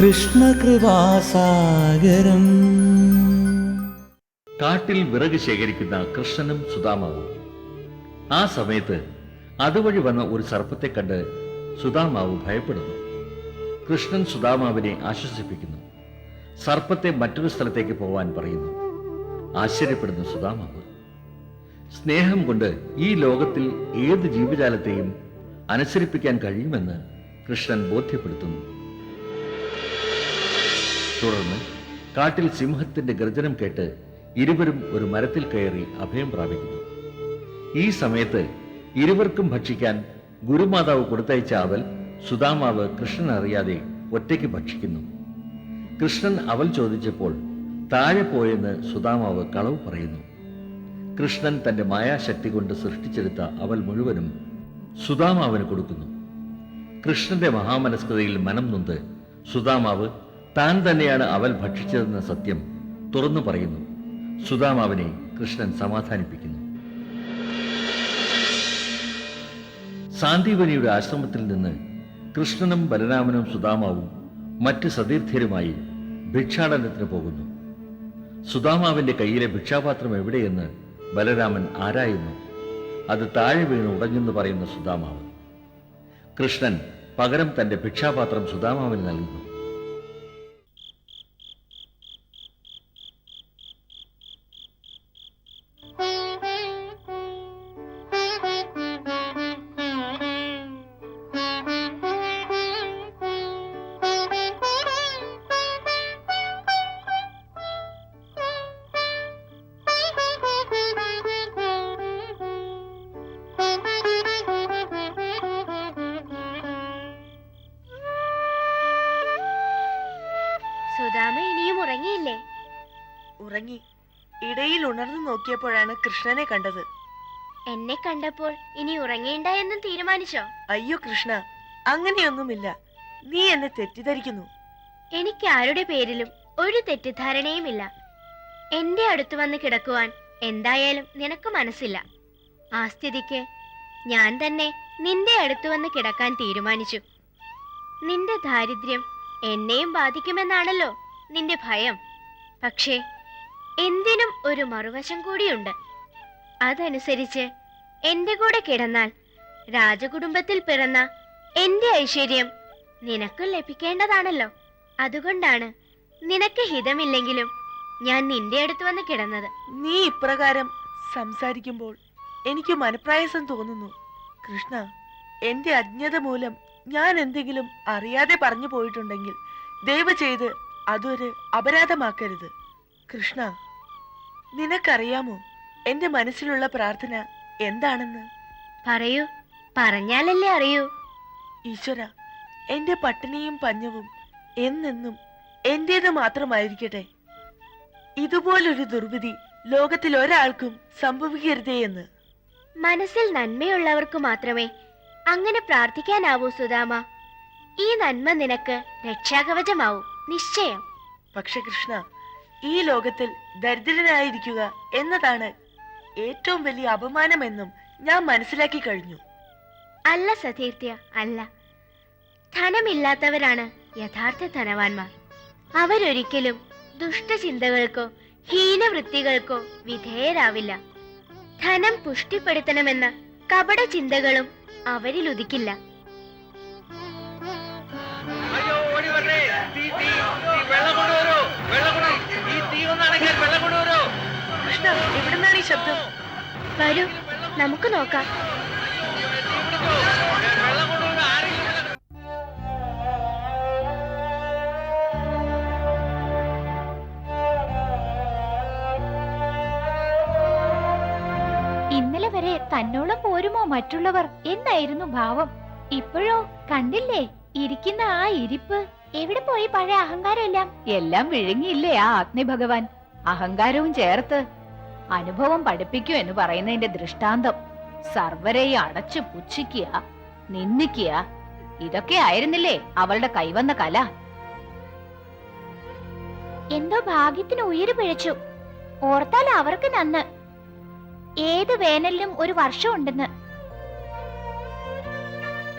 കൃഷ്ണകൃപാസാഗരം. കാട്ടിൽ വിറക് ശേഖരിക്കുന്ന കൃഷ്ണനും സുദാമാവും ആ സമയത്ത് അതുവഴി വന്ന ഒരു സർപ്പത്തെ കണ്ട് സുദാമാവ് ഭയപ്പെടുന്നു. കൃഷ്ണൻ സുദാമാവിനെ ആശ്വസിപ്പിക്കുന്നു. സർപ്പത്തെ മറ്റൊരു സ്ഥലത്തേക്ക് പോവാൻ പറയുന്നു. ആശ്ചര്യപ്പെടുന്നു സുദാമാവ് സ്നേഹം കൊണ്ട് ഈ ലോകത്തിൽ ഏത് ജീവജാലത്തെയും അനുസരിപ്പിക്കാൻ കഴിയുമെന്ന് കൃഷ്ണൻ ബോധ്യപ്പെടുത്തുന്നു. തുടർന്ന് കാട്ടിൽ സിംഹത്തിന്റെ ഗർജനം കേട്ട് ഇരുവരും ഒരു മരത്തിൽ കയറി അഭയം പ്രാപിക്കുന്നു. ഈ സമയത്ത് ഇരുവർക്കും ഭക്ഷിക്കാൻ ഗുരുമാതാവ് കൊടുത്തയച്ച അവൽ സുദാമാവ് കൃഷ്ണൻ അറിയാതെ ഒറ്റയ്ക്ക് ഭക്ഷിക്കുന്നു. കൃഷ്ണൻ അവൽ ചോദിച്ചപ്പോൾ താഴെ പോയെന്ന് സുദാമാവ് കളവ് പറയുന്നു. കൃഷ്ണൻ തന്റെ മായാശക്തി കൊണ്ട് സൃഷ്ടിച്ചെടുത്ത അവൽ മുഴുവനും സുദാമാവിന് കൊടുക്കുന്നു. കൃഷ്ണന്റെ മഹാമനസ്കതയിൽ മനം നൊന്ത് സുദാമാവ് താൻ തന്നെയാണ് അവൽ ഭക്ഷിച്ചതെന്ന സത്യം തുറന്നു പറയുന്നു. സുദാമാവിനെ കൃഷ്ണൻ സമാധാനിപ്പിക്കുന്നു. സാന്ദീപനിയുടെ ആശ്രമത്തിൽ നിന്ന് കൃഷ്ണനും ബലരാമനും സുദാമാവും മറ്റ് സതീർത്ഥ്യരുമായി ഭിക്ഷാടനത്തിന് പോകുന്നു. സുദാമാവിന്റെ കയ്യിലെ ഭിക്ഷാപാത്രം എവിടെയെന്ന് ബലരാമൻ ആരായുന്നു? അത് താഴെ വീണ് ഉടഞ്ഞെന്ന് പറയുന്ന സുദാമാവ് കൃഷ്ണൻ പകരം തന്റെ ഭിക്ഷാപാത്രം സുദാമാവിന് നൽകുന്നു. നോക്കിയപ്പോഴാണ് കൃഷ്ണനെ കണ്ടത്. എന്നെ കണ്ടപ്പോൾ ഇനി ഉറങ്ങേണ്ട എന്നും തീരുമാനിച്ചോ? അയ്യോ കൃഷ്ണ അങ്ങനെയൊന്നുമില്ല. നീ എന്നെ തെറ്റിദ്ധരിക്കുന്നു. എനിക്ക് ആരുടെ പേരിലും ഒരു തെറ്റിദ്ധാരണയുമില്ല. എന്റെ അടുത്ത് വന്ന് കിടക്കുവാൻ എന്തായാലും നിനക്ക് മനസ്സില്ല. ആ സ്ഥിതിക്ക് ഞാൻ തന്നെ നിന്റെ അടുത്ത് വന്ന് കിടക്കാൻ തീരുമാനിച്ചു. നിന്റെ ദാരിദ്ര്യം എന്നെയും ബാധിക്കുമെന്നാണല്ലോ നിന്റെ ഭയം. പക്ഷേ എന്തിനും ഒരു മറുവശം കൂടിയുണ്ട്. അതനുസരിച്ച് എന്റെ കൂടെ കിടന്നാൽ രാജകുടുംബത്തിൽ പിറന്ന എന്റെ ഐശ്വര്യം നിനക്കും ലഭിക്കേണ്ടതാണല്ലോ. അതുകൊണ്ടാണ് നിനക്ക് ഹിതമില്ലെങ്കിലും ഞാൻ നിന്റെ അടുത്ത് വന്ന് കിടന്നത്. നീ ഇപ്രകാരം സംസാരിക്കുമ്പോൾ എനിക്ക് മനപ്രയാസം തോന്നുന്നു. കൃഷ്ണ എന്റെ അജ്ഞത മൂലം ഞാൻ എന്തെങ്കിലും അറിയാതെ പറഞ്ഞു പോയിട്ടുണ്ടെങ്കിൽ ദയവ് ചെയ്ത് അതൊരു അപരാധമാക്കരുത്. കൃഷ്ണ നിനക്കറിയാമോ എന്റെ മനസ്സിലുള്ള പ്രാർത്ഥന എന്താണെന്ന്? പറയൂ. പറഞ്ഞാലല്ലേ അറിയൂ. ഈശ്വര എന്റെ പട്ടിണിയും പഞ്ഞവും എന്നെന്നും എന്റേത് മാത്രമായിരിക്കട്ടെ. ഇതുപോലൊരു ദുർവിധി ലോകത്തിൽ ഒരാൾക്കും സംഭവിക്കരുതേ എന്ന്. മനസ്സിൽ നന്മയുള്ളവർക്ക് മാത്രമേ അങ്ങനെ പ്രാർത്ഥിക്കാനാവൂ സുധാമ. ഈ നന്മ നിനക്ക് രക്ഷാകവചമാവും. നിശ്ചയം. പക്ഷെ കൃഷ്ണ ഈ ലോകത്തിൽ ദരിദ്രനായിരിക്കുക എന്നതാണ് ഏറ്റവും വലിയ അപമാനമെന്നും ഞാൻ മനസ്സിലാക്കി കഴിഞ്ഞു. അല്ല സതീർത്ഥ്യ അല്ല. ധനമില്ലാത്തവരാണ് യഥാർത്ഥ ധനവാന്മാർ. അവരൊരിക്കലും ദുഷ്ടചിന്തകൾക്കോ ഹീനവൃത്തികൾക്കോ വിധേയരാവില്ല. ധനം പുഷ്ടിപ്പെടുത്തണമെന്ന കപട ചിന്തകളും അവരിൽ ഉദിക്കില്ല വെള്ളം കൊണ്ടുവരൂ. വെള്ളം കൃഷ്ണ എവിടുന്നാണ് ഈ ശബ്ദം. വരൂ നമുക്ക് നോക്കാം. ഇന്നലെ വരെ തന്നോളം പോരുമോ മറ്റുള്ളവർ എന്നായിരുന്നു ഭാവം. ഇപ്പോഴോ കണ്ടില്ലേ ഇരിക്കുന്ന ആ ഇരിപ്പ്. എവിടെ പോയി പഴയ അഹങ്കാരം എല്ലാം എല്ലാം വിഴുങ്ങിയില്ലേ ആ അഗ്നി ഭഗവാൻ അഹങ്കാരവും ചേർത്ത് അനുഭവം പഠിപ്പിക്കൂ എന്ന് പറയുന്നതിന്റെ ദൃഷ്ടാന്തം. സർവരെയും അടച്ചു പുച്ഛിക്കുക നിന്ദിക്കുക ഇതൊക്കെ ആയിരുന്നില്ലേ അവളുടെ കൈവന്ന കല? എന്തോ ഭാഗ്യത്തിന് ഉയിര് പിഴച്ചു. ഓർത്താൽ അവർക്ക് നന്ന്. ഏത് വേനലിലും ഒരു വർഷമുണ്ടെന്ന്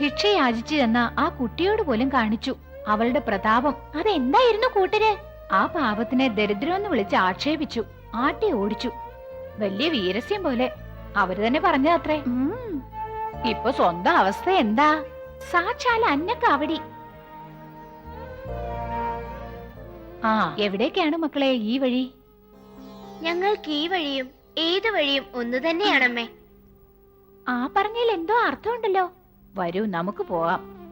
ഭിക്ഷ യാചിച്ചു ചെന്ന ആ കുട്ടിയോട് പോലും കാണിച്ചു അവളുടെ പ്രതാപം. അതെന്തായിരുന്നു കൂട്ടര്? ആ പാപത്തിനെ ദരിദ്രമെന്ന് വിളിച്ച് ആക്ഷേപിച്ചു. ആട്ടി ഓടിച്ചു. വലിയ വീരസ്യം പോലെ. അവർ തന്നെ പറഞ്ഞതത്രേ. ഇപ്പൊ സ്വന്തം അവസ്ഥ എന്താ? സാക്ഷാൽ അന്നക്കാവടി. ആ എവിടേക്കാണ് മക്കളെ ഈ വഴി? ഞങ്ങൾക്ക് ഈ വഴിയും ഏത് വഴിയും ഒന്ന് തന്നെയാണമ്മേ. ആ പറഞ്ഞതിൽ എന്തോ അർത്ഥമുണ്ടല്ലോ. വരൂ നമുക്ക് പോവാം.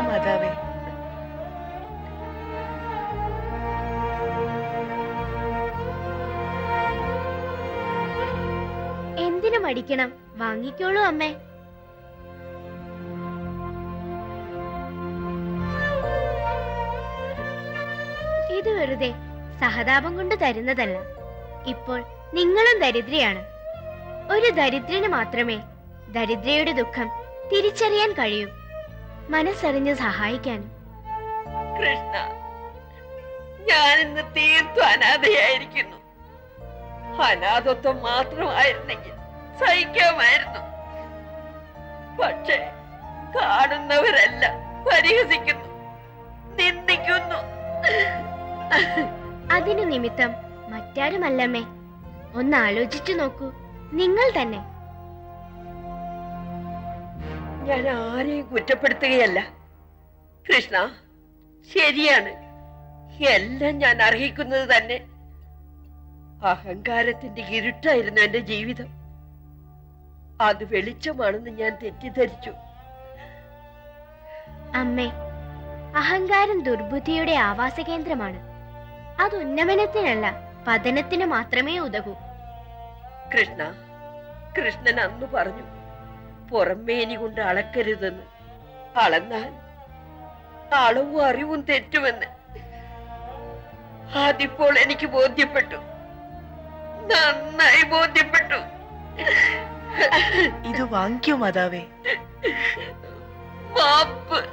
മാതാവേ. എന്തിനു മടിക്കണം? വാങ്ങിക്കോളൂ അമ്മേ. ഇത് വെറുതെ സഹതാപം കൊണ്ട് തരുന്നതല്ല. ഇപ്പോൾ നിങ്ങളും ദരിദ്രയാണ്. ഒരു ദരിദ്രന് മാത്രമേ ദരിദ്രയുടെ ദുഃഖം തിരിച്ചറിയാൻ കഴിയൂ. മനസ്സറിഞ്ഞ് സഹായിക്കാനും കൃഷ്ണ ഞാൻ ഇന്ന് തീർത്തും അനാഥയായിരിക്കുന്നു. അനാഥത്വം മാത്രമായിരുന്നെങ്കിൽ സഹിക്കാമായിരുന്നു. പക്ഷേ കാണുന്നവരെല്ലാം പരിഹസിക്കുന്നു നിന്ദിക്കുന്നു. അതിനു നിമിത്തം മറ്റാരുമല്ലമ്മേ? ഒന്ന് ആലോചിച്ചു നോക്കൂ. നിങ്ങൾ തന്നെ. ഞാൻ ആരെയും കുറ്റപ്പെടുത്തുകയല്ല. കൃഷ്ണ ശരിയാണ്. എല്ലാം ഞാൻ അർഹിക്കുന്നത് തന്നെ. അഹങ്കാരത്തിന്റെ ഇരുട്ടായിരുന്നു എന്റെ ജീവിതം. അത് വെളിച്ചമാണെന്ന് ഞാൻ തെറ്റിദ്ധരിച്ചു. അമ്മേ അഹങ്കാരം ദുർബുദ്ധിയുടെ ആവാസ കേന്ദ്രമാണ് അത് ഉന്നമനത്തിനല്ല പതനത്തിന് മാത്രമേ ഉതകൂ. കൃഷ്ണ കൃഷ്ണൻ അന്ന് പറഞ്ഞു പുറമേനി കൊണ്ട് അളക്കരുതെന്ന്. അളന്നാൽ അളവും അറിവും തെറ്റുമെന്ന്. അതിപ്പോൾ എനിക്ക് ബോധ്യപ്പെട്ടു. നന്നായി ബോധ്യപ്പെട്ടു. ഇത് വാങ്ങിക്കോ മാതാവേ. മാപ്പ്.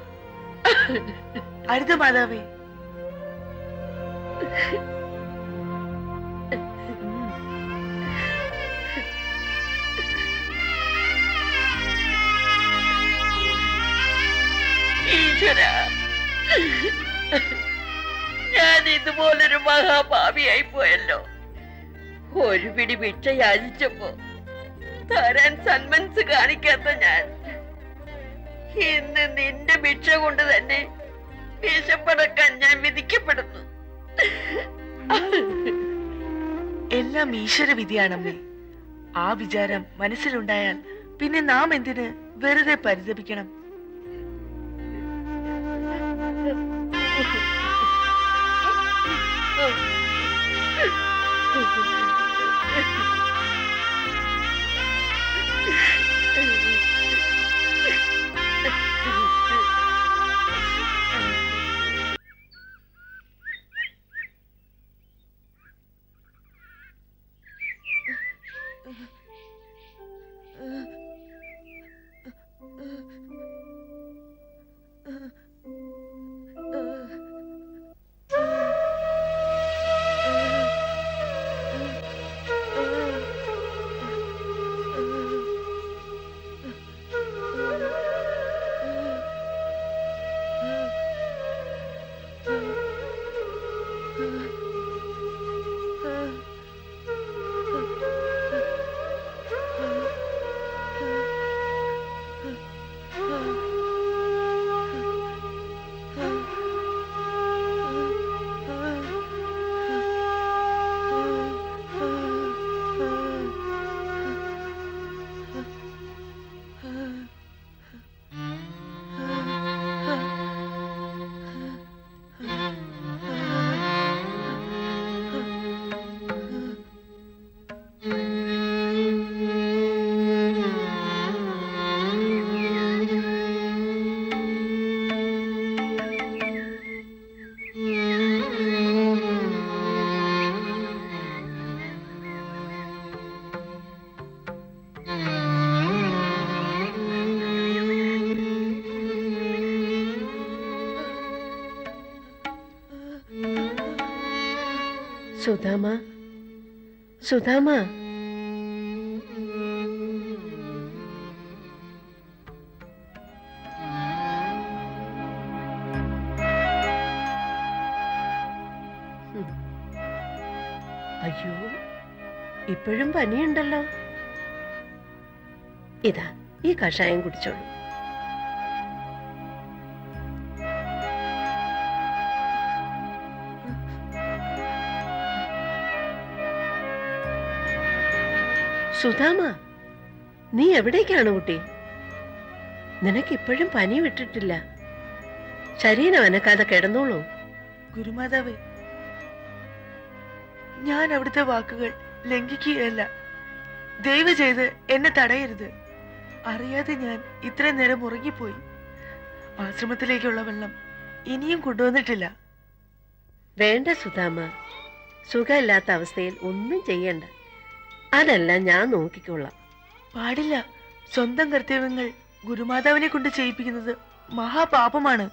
അരുത് മാതാവേ. ഈശ്വര ഞാൻ ഇതുപോലൊരു മഹാഭാവിയായി പോയല്ലോ. ഒരു പിടി ഭിക്ഷ യാചിച്ചപ്പോ തരാൻ സന്മൻസ് കാണിക്കാത്ത ഞാൻ. ഇന്ന് നിന്റെ ഭിക്ഷ കൊണ്ട് തന്നെ വിശപ്പടക്കാൻ ഞാൻ വിധിക്കപ്പെടുന്നു. എല്ലാം ഈശ്വര വിധിയാണമ്മേ. ആ വിചാരം മനസ്സിലുണ്ടായാൽ പിന്നെ നാം എന്തിന് വെറുതെ പരിതപിക്കണം? സുധാമ സുധാമ ഹും. അയ്യോ ഇപ്പോഴും പനിയുണ്ടല്ലോ ഇതാ ഈ കഷായം കുടിച്ചോളൂ സുധാമ നീ എവിടേക്കാണ് കുട്ടി? നിനക്ക് ഇപ്പോഴും പനി വിട്ടിട്ടില്ല. ശരീരം അനക്കാതെ കിടന്നോളൂ. ഗുരുമാതാവേ ഞാൻ അവിടുത്തെ വാക്കുകൾ ലംഘിക്കുകയല്ല. ദയവ് ചെയ്ത് എന്നെ തടയരുത്. അറിയാതെ ഞാൻ ഇത്രയും നേരം ഉറങ്ങിപ്പോയി. ആശ്രമത്തിലേക്കുള്ള വെള്ളം ഇനിയും കൊണ്ടുവന്നിട്ടില്ല. വേണ്ട സുധാമ സുഖമില്ലാത്ത അവസ്ഥയിൽ ഒന്നും ചെയ്യണ്ട. അതെല്ലാം ഞാൻ നോക്കിക്കൊള്ളാം പാടില്ല. സ്വന്തം കർത്തവ്യങ്ങൾ ഗുരുമാതാവിനെ കൊണ്ട് ചെയ്യിപ്പിക്കുന്നത് മഹാപാപമാണ്.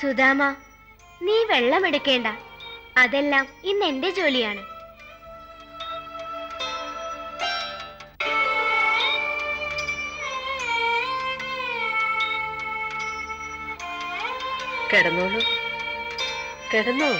സുധാമ നീ വെള്ളമെടുക്കേണ്ട അതെല്ലാം ഇന്ന് എന്റെ ജോലിയാണ്. കിടന്നോളൂ. കിടന്നോ?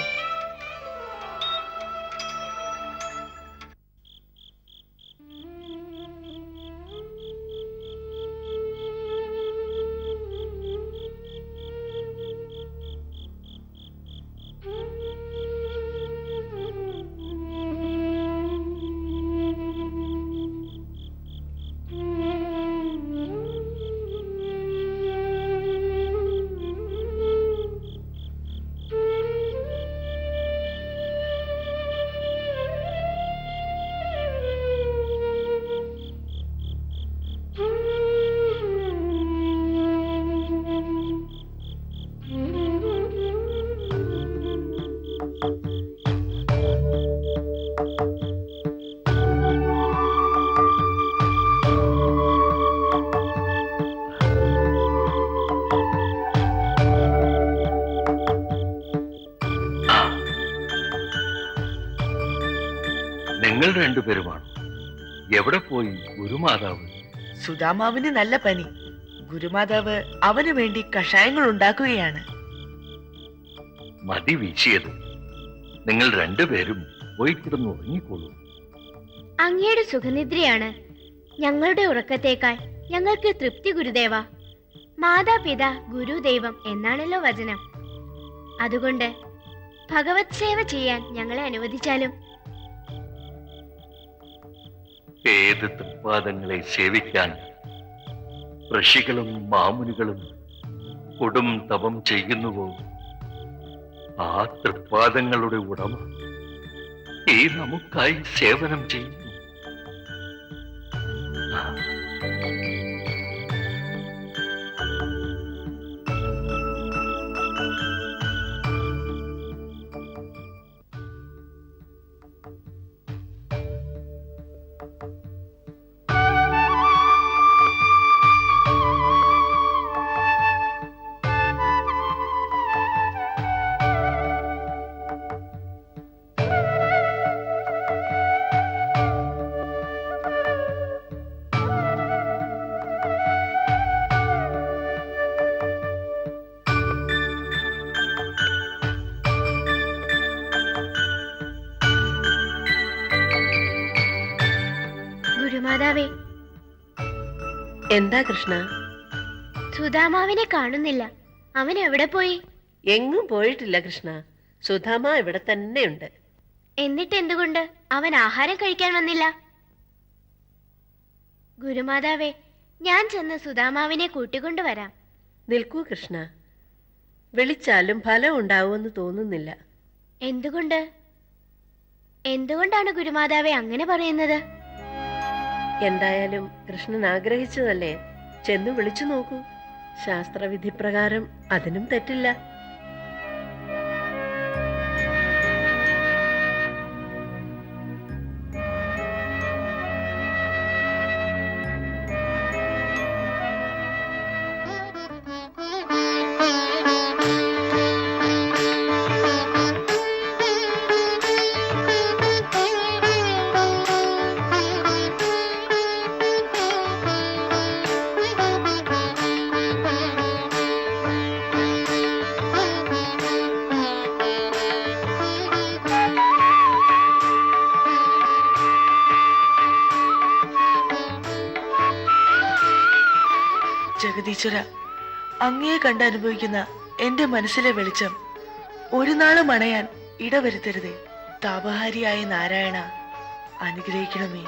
നിങ്ങൾ രണ്ടുപേരുമാണ്. എവിടെ പോയി ഗുരുമാതാവ്? സുധാമാവിന് നല്ല പനി. ഗുരുമാതാവ് അവന് വേണ്ടി കഷായങ്ങൾ ഉണ്ടാക്കുകയാണ്. മതി വീശിയത്. നിങ്ങൾ രണ്ടുപേരും പോയി കിടന്ന് ഉറങ്ങിക്കോളൂ. അങ്ങയുടെ സുഖനിദ്രയാണ്. ഞങ്ങളുടെ ഉറക്കത്തേക്കാൾ ഞങ്ങൾക്ക് തൃപ്തി ഗുരുദേവ. മാതാപിത ഗുരുദൈവം എന്നാണല്ലോ വചനം. അതുകൊണ്ട് ഭഗവത് സേവ ചെയ്യാൻ ഞങ്ങളെ അനുവദിച്ചാലും. ഏത് തൃപ്പാദങ്ങളെ സേവിക്കാൻ ഋഷികളും മാമുനികളും കൊടും തപം ചെയ്യുന്നുവോ? ആ തൃപ്പാദങ്ങളുടെ ഉടമ ഈ നമുക്കായി സേവനം ചെയ്യുന്നു. എന്താ കൃഷ്ണ? സുധാമാവിനെ കാണുന്നില്ല. അവൻ എവിടെ പോയി? എങ്ങും പോയിട്ടില്ല കൃഷ്ണ. സുധാമ ഇവിടെ തന്നെയുണ്ട്. എന്നിട്ട് എന്തുകൊണ്ട്? അവൻ ആഹാരം കഴിക്കാൻ വന്നില്ല. ഗുരുമാതാവേ ഞാൻ ചെന്ന് സുധാമാവിനെ കൂട്ടിക്കൊണ്ടുവരാം നിൽക്കൂ കൃഷ്ണ. വിളിച്ചാലും ഫലം ഉണ്ടാവുമെന്ന് തോന്നുന്നില്ല. എന്തുകൊണ്ട്? എന്തുകൊണ്ടാണ് ഗുരുമാതാവെ അങ്ങനെ പറയുന്നത്? എന്തായാലും കൃഷ്ണൻ ആഗ്രഹിച്ചതല്ലേ? ചെന്ന് വിളിച്ചു നോക്കൂ. ശാസ്ത്രവിധി പ്രകാരം അതിനും തെറ്റില്ല. ജഗദീശ്വര അങ്ങയെ കണ്ടനുഭവിക്കുന്ന എന്റെ മനസ്സിലെ വെളിച്ചം. ഒരു നാളും അണയാൻ ഇടവരുത്തരുതേ. താപഹാരിയായ നാരായണ അനുഗ്രഹിക്കണമേ.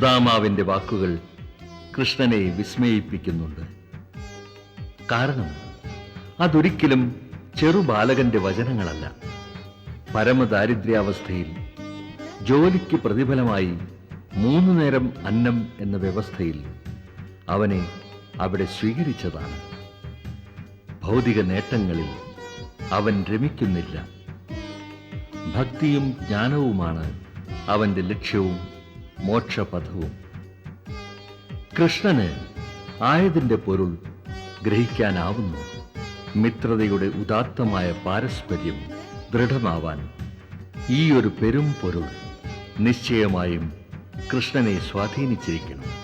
സുദാമാവിന്റെ വാക്കുകൾ കൃഷ്ണനെ വിസ്മയിപ്പിക്കുന്നുണ്ട്. കാരണം അതൊരിക്കലും ചെറുബാലകന്റെ വചനങ്ങളല്ല. പരമദാരിദ്ര്യാവസ്ഥയിൽ ജോലിക്ക് പ്രതിഫലമായി മൂന്നു നേരം അന്നം എന്ന വ്യവസ്ഥയിൽ അവനെ അവിടെ സ്വീകരിച്ചതാണ്. ഭൗതിക നേട്ടങ്ങളിൽ അവൻ രമിക്കുന്നില്ല. ഭക്തിയും ജ്ഞാനവുമാണ് അവന്റെ ലക്ഷ്യവും. മോക്ഷപഥവും. കൃഷ്ണന് ആയതിന്റെ പൊരുൾ ഗ്രഹിക്കാനാവുന്നു. മിത്രതയുടെ ഉദാത്തമായ പാരസ്പര്യം ദൃഢമാവാൻ ഈ ഒരു പെരും പൊരുൾ നിശ്ചയമായും കൃഷ്ണനെ സ്വാധീനിച്ചിരിക്കണം.